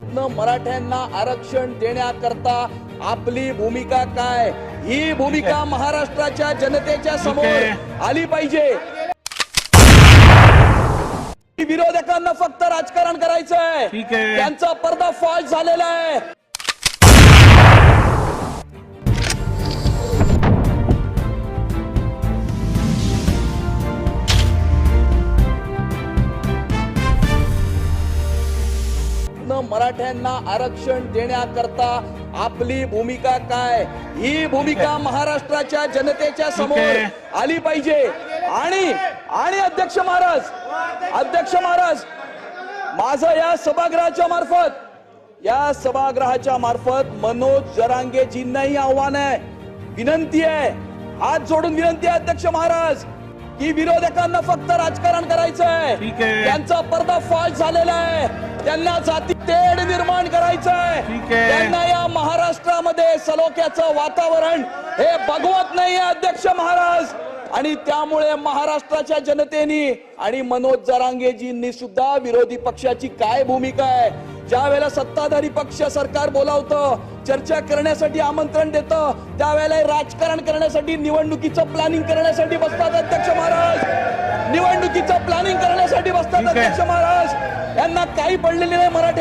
न मराठ्यांना आरक्षण देण्याकरता आपली भूमिका काय? ही भूमिका महाराष्ट्राच्या जनतेच्या समोर. आली पाहिजे. विरोधकांना फक्त राजकारण करायचंय. त्यांचा पर्दाफाश झालेला आहे. मराठ्यांना आरक्षण देण्याकरता आपली भूमिका काय? ही भूमिका महाराष्ट्राच्या जनतेच्या समोर. आली पाहिजे. आणि आणि अध्यक्ष महाराज अध्यक्ष महाराज माझं या सभागृहाच्या मार्फत या सभागृहाच्या मार्फत मनोज जरांगेजींनाही आव्हान आहे. विनंती आहे. हात जोडून विनंती आहे अध्यक्ष महाराज. की विरोधकांना फक्त राजकारण करायचंय आहे. त्यांचा पर्दाफाश झालेला आहे त्यांना जाती तेढ निर्माण करायचंय आहे. त्यांना या महाराष्ट्रामध्ये सलोख्याचं वातावरण हे बघवत नाहीये अध्यक्ष महाराज आणि त्यामुळे महाराष्ट्राच्या जनतेने आणि मनोज जरांगेजींनी सुद्धा विरोधी पक्षाची काय भूमिका आहे? ज्या वेळेला सत्ताधारी पक्ष सरकार बोलावतं चर्चा करण्यासाठी आमंत्रण देतं त्यावेळेला राजकारण करण्यासाठी निवडणुकीचं प्लॅनिंग करण्यासाठी बसतात अध्यक्ष महाराज. निवडणुकीचं प्लॅनिंग करण्यासाठी बसतात. अध्यक्ष महाराज. यांना काही पडलेले नाही मराठी